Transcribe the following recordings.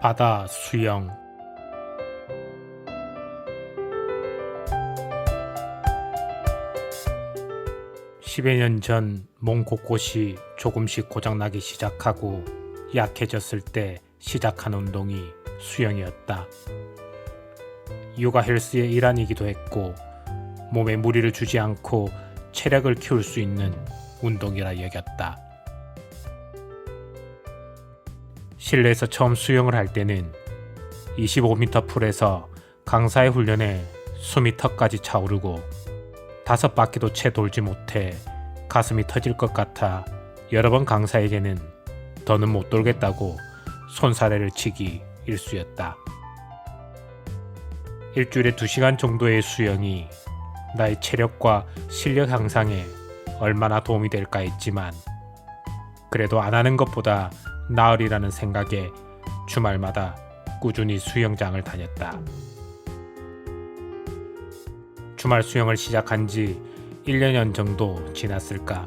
바다 수영 십여 년 전 몸 곳곳이 조금씩 고장나기 시작하고 약해졌을 때 시작한 운동이 수영이었다. 요가 헬스의 일환이기도 했고 몸에 무리를 주지 않고 체력을 키울 수 있는 운동이라 여겼다. 실내에서 처음 수영을 할 때는 25m 풀에서 강사의 훈련에 턱까지 차오르고 다섯 바퀴도 채 돌지 못해 가슴이 터질 것 같아 여러 번 강사에게는 더는 못 돌겠다고 손사래를 치기 일쑤였다. 일주일에 2시간 정도의 수영이 나의 체력과 실력 향상에 얼마나 도움이 될까 했지만 그래도 안 하는 것보다 나으리라는 생각에 주말마다 꾸준히 수영장을 다녔다. 주말 수영을 시작한 지 1년 정도 지났을까.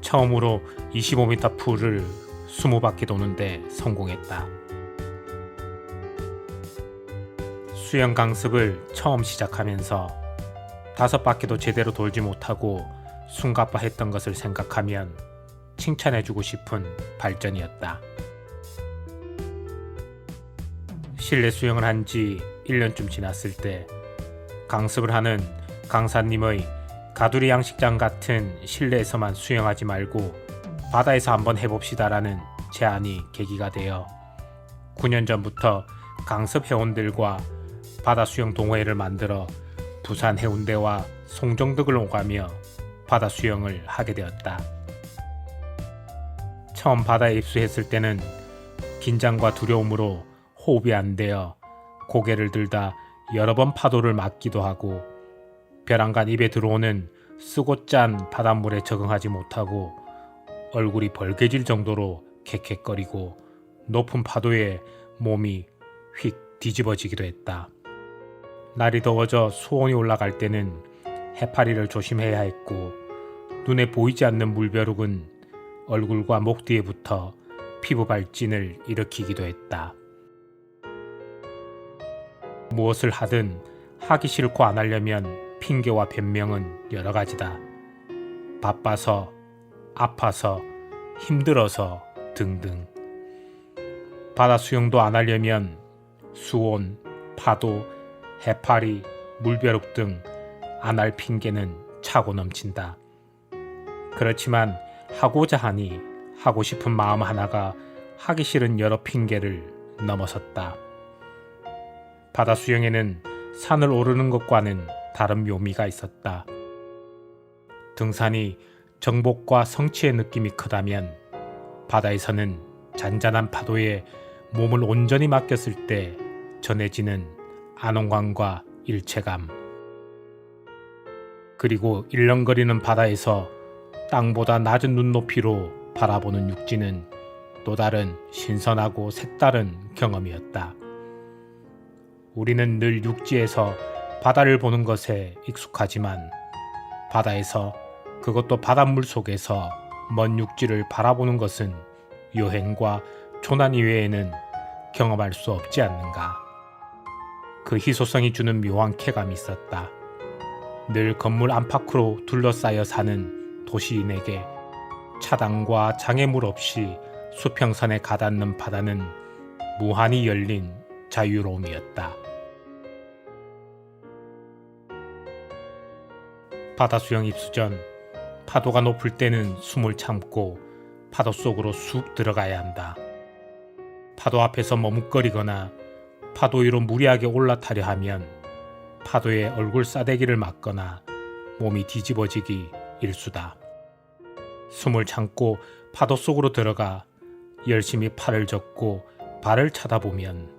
처음으로 25m 풀을 20바퀴 도는데 성공했다. 수영 강습을 처음 시작하면서 다섯 바퀴도 제대로 돌지 못하고 숨가빠했던 것을 생각하면 칭찬해주고 싶은 발전이었다. 실내 수영을 한 지 1년쯤 지났을 때 강습을 하는 강사님의 가두리 양식장 같은 실내에서만 수영하지 말고 바다에서 한번 해봅시다라는 제안이 계기가 되어 9년 전부터 강습 회원들과 바다 수영 동호회를 만들어 부산 해운대와 송정덕을 오가며 바다 수영을 하게 되었다. 처음 바다에 입수했을 때는 긴장과 두려움으로 호흡이 안 되어 고개를 들다 여러 번 파도를 맞기도 하고 벼랑간 입에 들어오는 쓰고 짠 바닷물에 적응하지 못하고 얼굴이 벌개질 정도로 캑캑거리고 높은 파도에 몸이 휙 뒤집어지기도 했다. 날이 더워져 수온이 올라갈 때는 해파리를 조심해야 했고 눈에 보이지 않는 물벼룩은 얼굴과 목 뒤에 붙어 피부 발진을 일으키기도 했다. 무엇을 하든 하기 싫고 안 하려면 핑계와 변명은 여러 가지다. 바빠서, 아파서, 힘들어서 등등. 바다 수영도 안 하려면 수온, 파도, 해파리, 물벼룩 등 안 할 핑계는 차고 넘친다. 그렇지만 하고자 하니 하고 싶은 마음 하나가 하기 싫은 여러 핑계를 넘어섰다. 바다 수영에는 산을 오르는 것과는 다른 묘미가 있었다. 등산이 정복과 성취의 느낌이 크다면 바다에서는 잔잔한 파도에 몸을 온전히 맡겼을 때 전해지는 안온감과 일체감. 그리고 일렁거리는 바다에서 땅보다 낮은 눈높이로 바라보는 육지는 또 다른 신선하고 색다른 경험이었다. 우리는 늘 육지에서 바다를 보는 것에 익숙하지만 바다에서 그것도 바닷물 속에서 먼 육지를 바라보는 것은 여행과 조난 이외에는 경험할 수 없지 않는가. 그 희소성이 주는 묘한 쾌감이 있었다. 늘 건물 안팎으로 둘러싸여 사는 도시인에게 차단과 장애물 없이 수평선에 가닿는 바다는 무한히 열린 자유로움이었다. 바다 수영 입수 전 파도가 높을 때는 숨을 참고 파도 속으로 쑥 들어가야 한다. 파도 앞에서 머뭇거리거나 파도 위로 무리하게 올라타려 하면 파도에 얼굴 싸대기를 맞거나 몸이 뒤집어지기 일수다. 숨을 참고 파도 속으로 들어가 열심히 팔을 젓고 발을 쳐다보면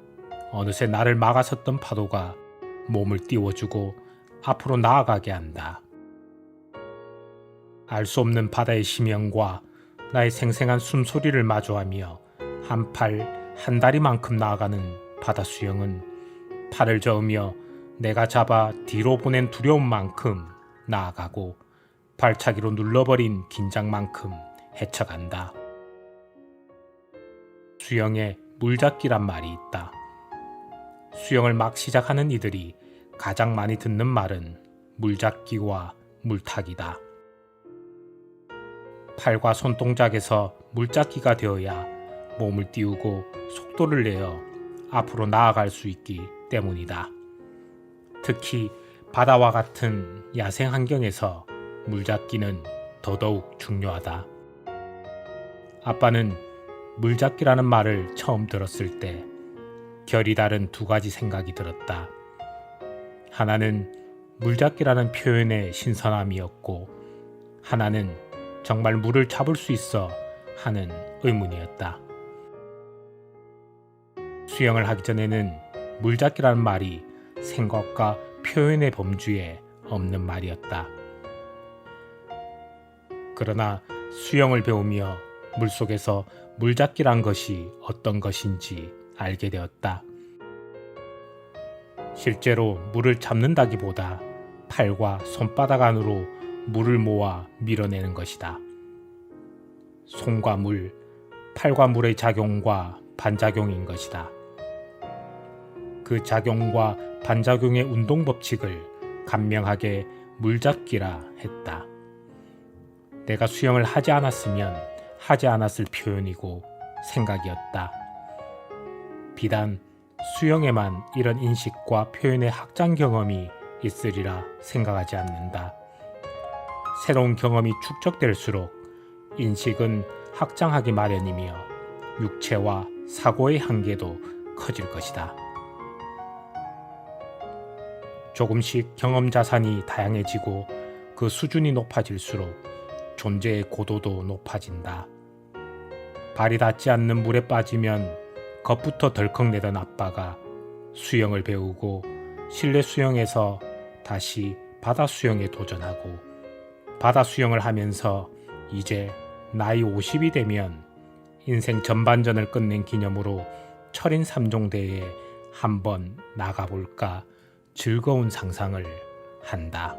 어느새 나를 막아섰던 파도가 몸을 띄워주고 앞으로 나아가게 한다. 알 수 없는 바다의 심연과 나의 생생한 숨소리를 마주하며 한 팔 한 다리만큼 나아가는 바다 수영은 팔을 저으며 내가 잡아 뒤로 보낸 두려움만큼 나아가고 발차기로 눌러버린 긴장만큼 헤쳐간다. 수영의 물잡기란 말이 있다. 수영을 막 시작하는 이들이 가장 많이 듣는 말은 물잡기와 물타기다. 팔과 손 동작에서 물잡기가 되어야 몸을 띄우고 속도를 내어 앞으로 나아갈 수 있기 때문이다. 특히 바다와 같은 야생 환경에서 물잡기는 더더욱 중요하다. 아빠는 물잡기라는 말을 처음 들었을 때 결이 다른 두 가지 생각이 들었다. 하나는 물잡기라는 표현의 신선함이었고, 하나는 정말 물을 잡을 수 있어 하는 의문이었다. 수영을 하기 전에는 물잡기라는 말이 생각과 표현의 범주에 없는 말이었다. 그러나 수영을 배우며 물속에서 물잡기란 것이 어떤 것인지 알게 되었다. 실제로 물을 잡는다기보다 팔과 손바닥 안으로 물을 모아 밀어내는 것이다. 손과 물, 팔과 물의 작용과 반작용인 것이다. 그 작용과 반작용의 운동 법칙을 간명하게 물잡기라 했다. 내가 수영을 하지 않았으면 하지 않았을 표현이고 생각이었다. 비단 수영에만 이런 인식과 표현의 확장 경험이 있으리라 생각하지 않는다. 새로운 경험이 축적될수록 인식은 확장하기 마련이며 육체와 사고의 한계도 커질 것이다. 조금씩 경험 자산이 다양해지고 그 수준이 높아질수록 존재의 고도도 높아진다. 발이 닿지 않는 물에 빠지면 겁부터 덜컥 내던 아빠가 수영을 배우고 실내 수영에서 다시 바다 수영에 도전하고 바다 수영을 하면서 이제 나이 50이 되면 인생 전반전을 끝낸 기념으로 철인 3종대에 한번 나가볼까 즐거운 상상을 한다.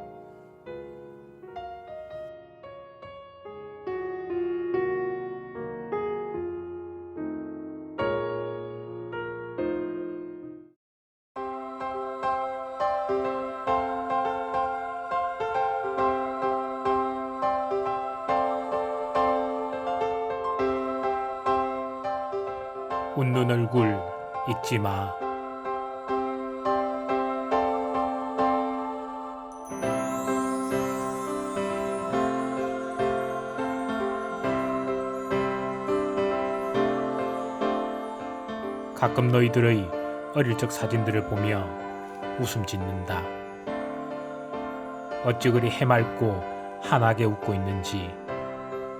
웃는 얼굴 잊지 마. 가끔 너희들의 어릴 적 사진들을 보며 웃음 짓는다. 어찌 그리 해맑고 환하게 웃고 있는지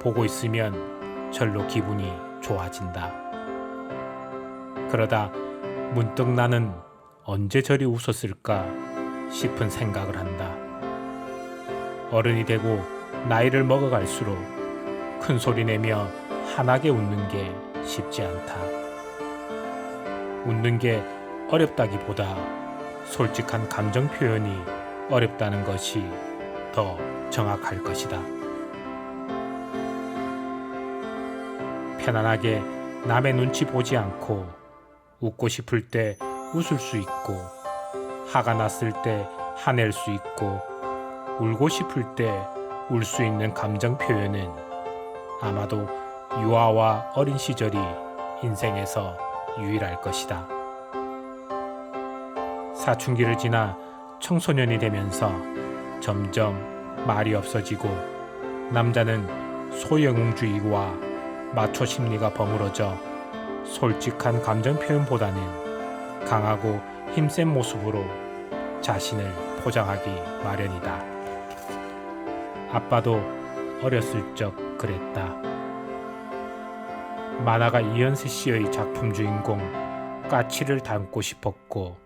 보고 있으면 절로 기분이 좋아진다. 그러다 문득 나는 언제 저리 웃었을까 싶은 생각을 한다. 어른이 되고 나이를 먹어갈수록 큰 소리 내며 환하게 웃는 게 쉽지 않다. 웃는 게 어렵다기보다 솔직한 감정 표현이 어렵다는 것이 더 정확할 것이다. 편안하게 남의 눈치 보지 않고 웃고 싶을 때 웃을 수 있고 화가 났을 때 화낼 수 있고 울고 싶을 때 울 수 있는 감정 표현은 아마도 유아와 어린 시절이 인생에서 유일할 것이다. 사춘기를 지나 청소년이 되면서 점점 말이 없어지고 남자는 소영웅주의와 마초 심리가 버무러져 솔직한 감정 표현보다는 강하고 힘센 모습으로 자신을 포장하기 마련이다. 아빠도 어렸을 적 그랬다. 만화가 이현세 씨의 작품 주인공 까치를 닮고 싶었고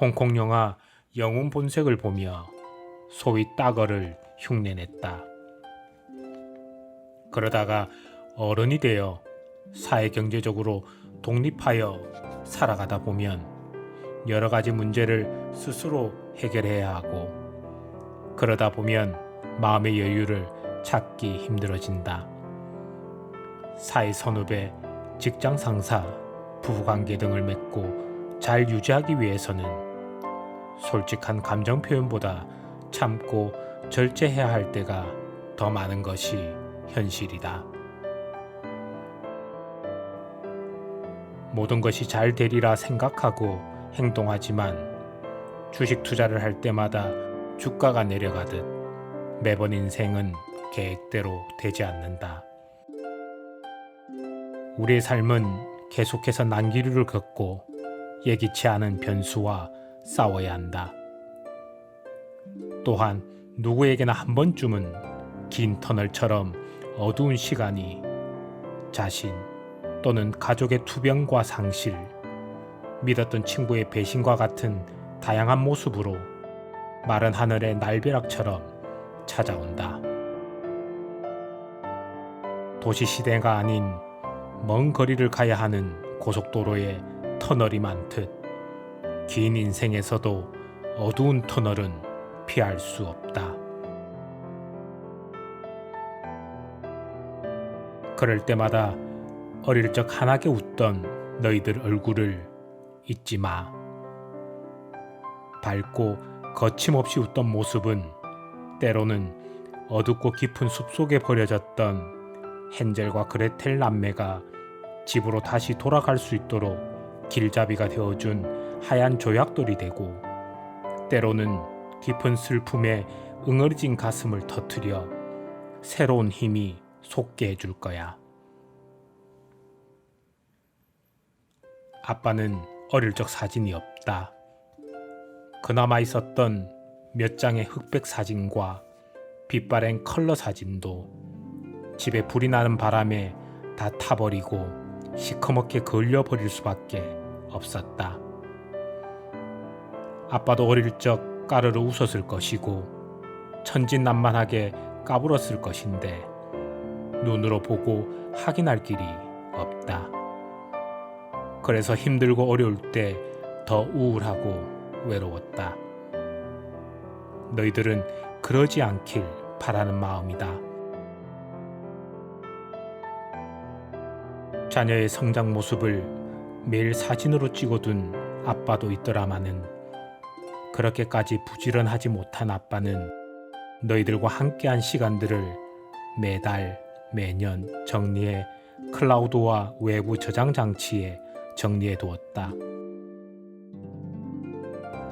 홍콩 영화 영웅 본색을 보며 소위 따거를 흉내냈다. 그러다가 어른이 되어 사회 경제적으로 독립하여 살아가다 보면 여러 가지 문제를 스스로 해결해야 하고 그러다 보면 마음의 여유를 찾기 힘들어진다. 사회 선후배, 직장 상사, 부부관계 등을 맺고 잘 유지하기 위해서는 솔직한 감정 표현보다 참고 절제해야 할 때가 더 많은 것이 현실이다. 모든 것이 잘 되리라 생각하고 행동하지만 주식 투자를 할 때마다 주가가 내려가듯 매번 인생은 계획대로 되지 않는다. 우리의 삶은 계속해서 난기류를 걷고 예기치 않은 변수와 싸워야 한다. 또한 누구에게나 한 번쯤은 긴 터널처럼 어두운 시간이 자신 또는 가족의 투병과 상실, 믿었던 친구의 배신과 같은 다양한 모습으로 마른 하늘의 날벼락처럼 찾아온다. 도시 시대가 아닌 먼 거리를 가야 하는 고속도로에 터널이 많듯 긴 인생에서도 어두운 터널은 피할 수 없다. 그럴 때마다 어릴 적 환하게 웃던 너희들 얼굴을 잊지 마. 밝고 거침없이 웃던 모습은 때로는 어둡고 깊은 숲속에 버려졌던 헨젤과 그레텔 남매가 집으로 다시 돌아갈 수 있도록 길잡이가 되어준 하얀 조약돌이 되고 때로는 깊은 슬픔에 응어리진 가슴을 터트려 새로운 힘이 솟게 해줄 거야. 아빠는 어릴 적 사진이 없다. 그나마 있었던 몇 장의 흑백 사진과 빛바랜 컬러 사진도 집에 불이 나는 바람에 다 타버리고 시커멓게 걸려버릴 수밖에 없었다. 아빠도 어릴 적 까르르 웃었을 것이고 천진난만하게 까불었을 것인데 눈으로 보고 확인할 길이 없다. 그래서 힘들고 어려울 때 더 우울하고 외로웠다. 너희들은 그러지 않길 바라는 마음이다. 자녀의 성장 모습을 매일 사진으로 찍어둔 아빠도 있더라마는 그렇게까지 부지런하지 못한 아빠는 너희들과 함께한 시간들을 매달 매년 정리해 클라우드와 외부 저장 장치에 정리해 두었다.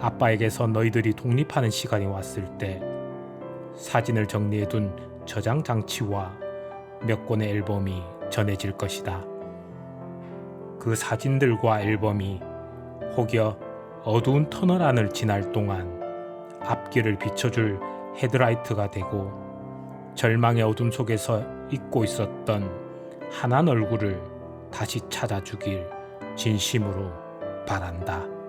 아빠에게서 너희들이 독립하는 시간이 왔을 때 사진을 정리해 둔 저장 장치와 몇 권의 앨범이 전해질 것이다. 그 사진들과 앨범이 혹여 어두운 터널 안을 지날 동안 앞길을 비춰줄 헤드라이트가 되고 절망의 어둠 속에서 잊고 있었던 환한 얼굴을 다시 찾아주길 진심으로 바란다.